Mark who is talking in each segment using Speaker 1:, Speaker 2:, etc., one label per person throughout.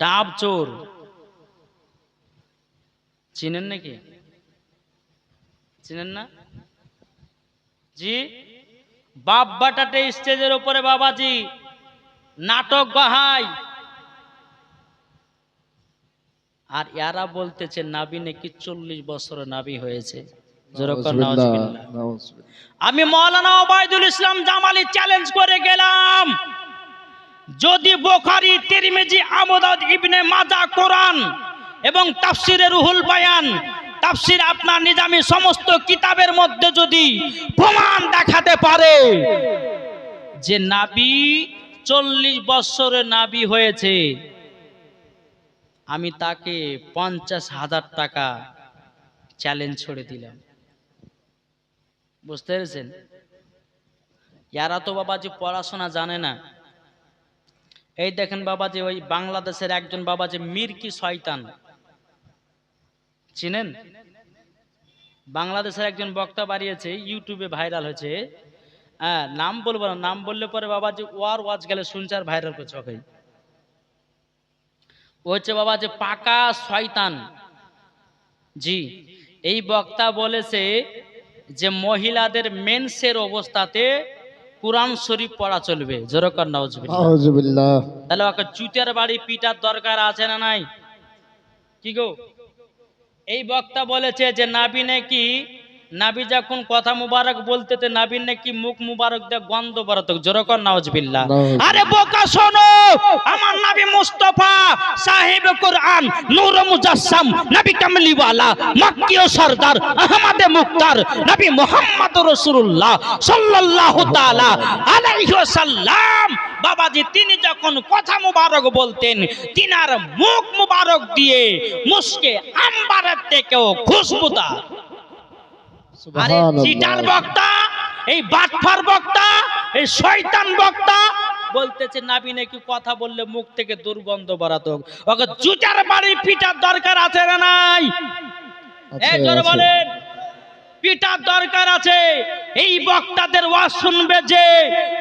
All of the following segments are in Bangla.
Speaker 1: ডাব চোর। চিনেন নাকি? চিনেন না? জি? বাপ স্টেজের উপরে বাবাজি। নাটক বাহাই। আর এরা বলতেছে নাবি নাকি চল্লিশ বছর নাবি হয়েছে। আমি মৌলানা ওবায়দুল ইসলাম জামালি চ্যালেঞ্জ করে গেলাম। যদি বোখারি, তিরমিজি আমদাদ ইবনে মাজা কোরআন এবং তাফসিরে রুহুল বায়ান, তাফসির আপনার নিজামী সমস্ত কিতাবের মধ্যে যদি প্রমাণ দেখাতে পারে যে নাবি চল্লিশ বৎসরের নাবি হয়েছে, আমি তাকে পঞ্চাশ হাজার টাকা চ্যালেঞ্জ ছড়ে দিলাম। বুঝতে পেরেছেন? ইয়ারা তো বাবাজি পড়াশোনা জানে না। এই দেখেন বাবা যে ওই বাংলাদেশের একজন বাবাজি, মির্কি শয়তান। চিনেন? বাংলাদেশের একজন বক্তা বাড়িয়েছে, ইউটিউবে ভাইরাল হয়েছে। হ্যাঁ নাম বলব না, নাম বললে পরে বাবা যে ওয়ার ওয়াজ গেলে শুনছে আর ভাইরাল করছে ওকে। ও হচ্ছে বাবা যে পাকা শয়তান। জি, এই বক্তা বলেছে যে মহিলাদের মেন্সের অবস্থাতে কোরআন শরীফ পড়া চলবে। জোরকর নাউজবিল্লাহ। তাহলে ওকে চুতের বাড়ি পিটার দরকার আছে না নাই? কি গো? এই বক্তা বলেছে যে নাবি নাকি নাবি যখন কথা মুবারক বলতে তে নাবির নাকি মুখ মুবারক দিয়ে গন্ধ বারত। জোরকর নাউজুবিল্লাহ। আরে বোকা শোনো! আমার নবী মুস্তাফা সাহেব কোরআন নূর মুজাসসাম নবী কামলিওয়ালা মক্কি ও সরদার আহমদে মুক্তার নবী মুহাম্মদ রাসূলুল্লাহ সাল্লাল্লাহু তাআলা আলাইহি ওয়াসাল্লাম। বাবাজি তিনি যখন কথা মুবারক বলতেন তিনার মুখ মুবারক দিয়ে মুসকে আম্বারের থেকেও খুশবুদার। আরে চিটার বক্তা এই বাটফার বক্তা এই শয়তান বক্তা। বলতেছে নাবি নাকি কথা বললে মুখ থেকে দুর্গন্ধ বাড়াতো ওকে জুটার বাড়ি পিটার দরকার আছে না নাই?
Speaker 2: আছে,
Speaker 1: এই জোরে
Speaker 2: আছে।
Speaker 1: বলেন পিটার দরকার আছে। এই বক্তাদের ওয়াজ শুনবে যে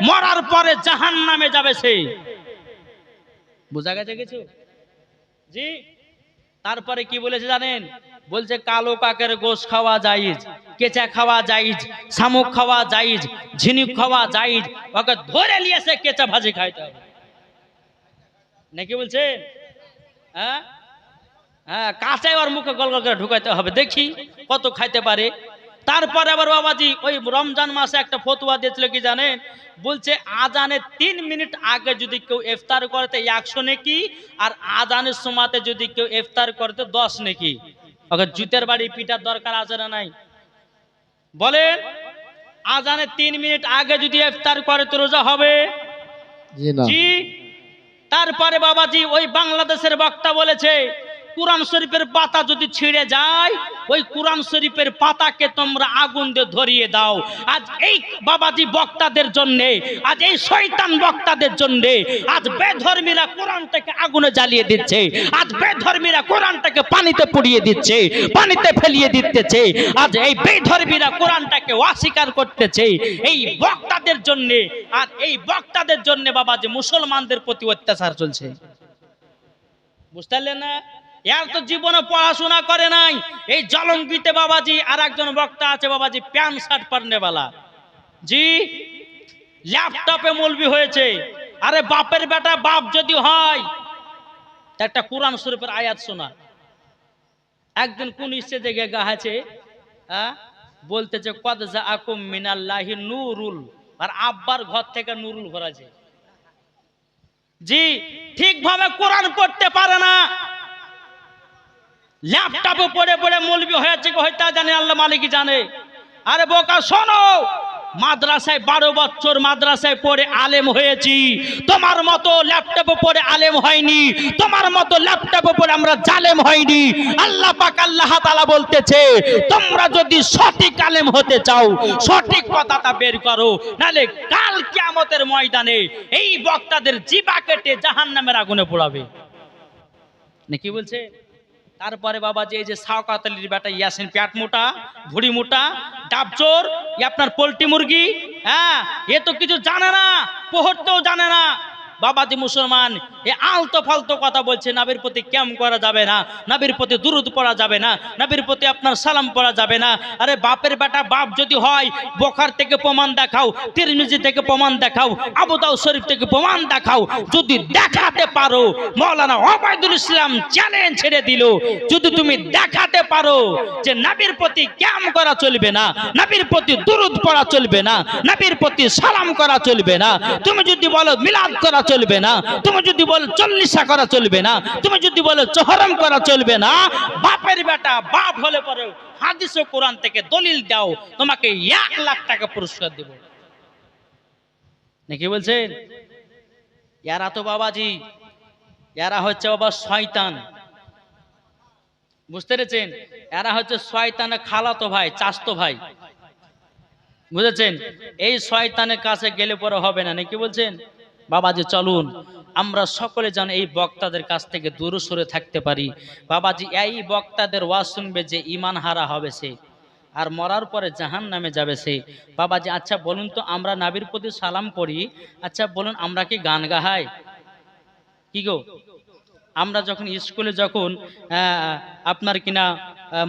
Speaker 1: মরার পরে জাহান নামে যাবে সে। বোঝা গেছে কিছু? জি? তারপরে কি বলেছে জানেন? বলছে, কালো কাকের গোশ খাওয়া যাইজ কেঁচা খাওয়া যাইজ শামুক খাওয়া যাইজ ঝিনুক খাওয়া যাইজ ওকে ধরে নিয়ে সে কেঁচা ভাজি খাইতে হবে। নাকি বলছে? হ্যাঁ? হ্যাঁ কাঁচাই ওর মুখে গল গল করে ঢুকাইতে হবে, দেখি কত খাইতে পারে। তারপরে আবার বাবাজি ওই রমজান মাসে একটা ফতুয়া দিয়েছিল কি জানেন? বলছে আজানের তিন মিনিট আগে যদি কেউ ইফতার করে তো একশো নাকি, আর আজানের সময়তে যদি কেউ ইফতার করে তো দশ নাকি। ওকে জুতের বাড়ি পিটার দরকার আছে না নাই? বলেন আজানে তিন মিনিট আগে যদি ইফতার করে তো রোজা হবে?
Speaker 2: জি।
Speaker 1: তারপরে বাবাজি ওই বাংলাদেশের বক্তা বলেছে কোরআন শরীফের পাতা যদি ছিঁড়ে যায়, ওই কোরআন শরীফের পাতাকে তোমরা আগুন দিয়ে ধরিয়ে দাও। আজ এই বাবাজি বক্তাদের জন্য, আজ এই শয়তান বক্তাদের জন্য, আজ বেধর্মীরা কোরআনটাকে আগুনে জ্বালিয়ে দিচ্ছে। আজ বেধর্মীরা কোরআনটাকে পানিতে পুড়িয়ে দিচ্ছে, পানিতে ফেলিয়ে দিতেছে। আজ এই বেধর্মীরা কোরআনটাকে অস্বীকার করতেছে। এই বক্তাদের জন্য আর এই বক্তাদের জন্য বাবাজি মুসলমানদের প্রতি অত্যাচার চলছে। বুঝতে না? এর তো জীবনে পড়াশোনা করে নাই। এই জলঙ্গিতে বাবাজি আর একজন বক্তা আছে, বাবাজি প্যান্ট শার্ট পারনেওয়ালা। জি, ল্যাপটপে মলবি হয়েছে। আরে বাপের বেটা বাপ যদি হয় একটা কোরআন শরীফের আয়াত শোনা। একদিন কোন স্টেজে গিয়ে গাহাছে বলতেছে, কদ যা আকুম মিনাল্লাহি নুরুল। আর আব্বার ঘর থেকে নুরুল ঘোরাছে। জি, ঠিকভাবে কোরআন পড়তে পারে না। ল্যাপটপে পড়ে পড়ে মৌলবি হয়েছে হয়তো জানে, আল্লাহ মালিকই জানে। আরে বোকা, শোনো, মাদ্রাসায় বারো বছর মাদ্রাসায় পড়ে আলেম হয়েছি। তোমার মতো ল্যাপটপে পড়ে আলেম হয়নি, তোমার মতো ল্যাপটপে পড়ে আমরা জালেম হয়নি। আল্লাহ পাক আল্লাহ তাআলা বলতেছে, তোমরা যদি সঠিক আলেম হতে চাও, সঠিক কথাটা বের করো নালে কাল কিয়ামতের ময়দানে এই বক্তাদের জিবা কেটে জাহান্নামের আগুনে পোড়াবে। কি বলছে? তারপরে বাবা যে এই যে সাউকাতলির বেটা ইয়াসিন প্যাট মোটা, ভুড়ি মোটা ডাবচোর আপনার পোলট্রি মুরগি হ্যাঁ এ তো কিছু জানে না, পোহরতেও জানে না। বাবাজি মুসলমান, এ আলতো ফালতো কথা বলছে, নাবির প্রতি ক্যাম করা যাবে না, নাবির প্রতি দুরুদ পড়া যাবে না, নাবির প্রতি আপনার সালাম পড়া যাবে না। আরে বাপের বেটা, বাপ যদি হয়, বোখার থেকে প্রমাণ দেখাও, তিরমিজি থেকে প্রমাণ দেখাও আবুদাউ শরীফ থেকে প্রমাণ দেখাও, যদি দেখাতে পারো, মৌলানা ওবায়দুল ইসলাম চ্যালেঞ্জ ছেড়ে দিল, যদি তুমি দেখাতে পারো যে নাবির প্রতি ক্যাম করা চলবে না, নাবির প্রতি দুরুদ পড়া চলবে না, নাবির প্রতি সালাম করা চলবে না, তুমি যদি বলো মিলাদ করা চলবে না। তুমি যদি বলো চল্লিশা করা চলবে না, তুমি যদি বলো চহরম করা চলবে না, বাপের বেটা বাপ হলে পরে হাদিস ও কোরআন থেকে দলিল দাও, তোমাকে এক লাখ টাকা পুরস্কার দেব। নাকি বলছেন? এরা তো বাবাজি, এরা হচ্ছে বাবা শয়তান। বুঝতে পেরেছেন? এরা হচ্ছে শয়তানের খালাতো ভাই, চাস্তো ভাই। বুঝেছেন? এই শয়তানের কাছে গেলে পরে হবে না, নাকি বলছেন? বাবাজি চলুন, আমরা সকলে যেন এই বক্তাদের কাছ থেকে দূরে সরে থাকতে পারি। বাবাজি এই বক্তাদের ওয়াজ শুনবে যে ইমান হারা হবে সে, আর মরার পরে জাহান নামে যাবে সে। বাবাজি আচ্ছা বলুন তো, আমরা নাবির প্রতি সালাম করি আচ্ছা বলুন, আমরা কি গান গাহাই? কি গো? আমরা যখন স্কুলে যখন আপনার কিনা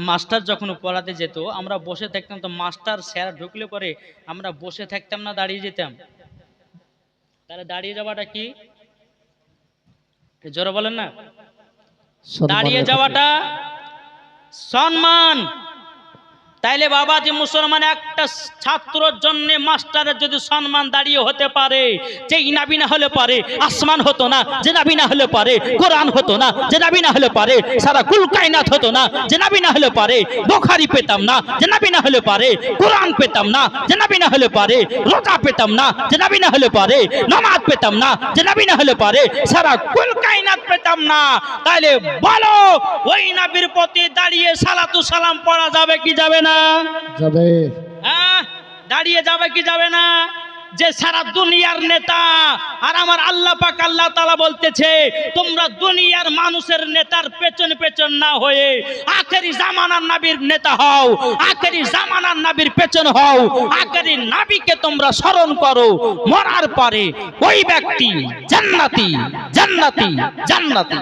Speaker 1: মাস্টার যখন পড়াতে যেত, আমরা বসে থাকতাম তো মাস্টার স্যার ঢুকলে পরে আমরা বসে থাকতাম না, দাঁড়িয়ে যেতাম। তাহলে দাঁড়িয়ে যাওয়াটা কি? জোরে বলেন না। দাঁড়িয়ে যাওয়াটা সম্মান। তাইলে বাবাজি মুসলমান একটা ছাত্রর জন্য মাস্টারের যদি সম্মান দাঁড়িয়ে হতে পারে যে ইনাবি না হলে পারে, আসমান হতো না, যে নাবি না হলে পারে, কোরআন হতো না, যে নাবি না হলে পারে, সারা কুল কায়নাত হতো না, যে নাবি না হলে পারে, বোখারি পেতাম না, যে নাবি না হলে পারে, কোরআন পেতাম না, যে নাবি না হলে পারে, রোজা পেতাম না, যে নাবি না হলে পারে, নামাজ পেতাম না, যে নাবি না হলে পারে, সারা কুল কায়নাত পেতাম না। তাইলে বলো, ওই নাবির প্রতি সালাতু সালাম পড়া যাবে কি যাবে না?
Speaker 2: যাবে।
Speaker 1: হ্যাঁ? দাঁড়িয়ে যাবে কি যাবে না? যে সারা দুনিয়ার নেতা আর আমার আল্লাহ পাক আল্লাহ তালা বলতেছে তোমরা দুনিয়ার মানুষের নেতার পেছন পেছন না হয়ে আখেরি জামানার নাবির নেতা হও আখেরি জামানার নাবির পেছন হও আখেরি নাবিকে তোমরা স্মরণ করো মরার পরে ওই ব্যক্তি জান্নাতি জান্নাতি জান্নাতি।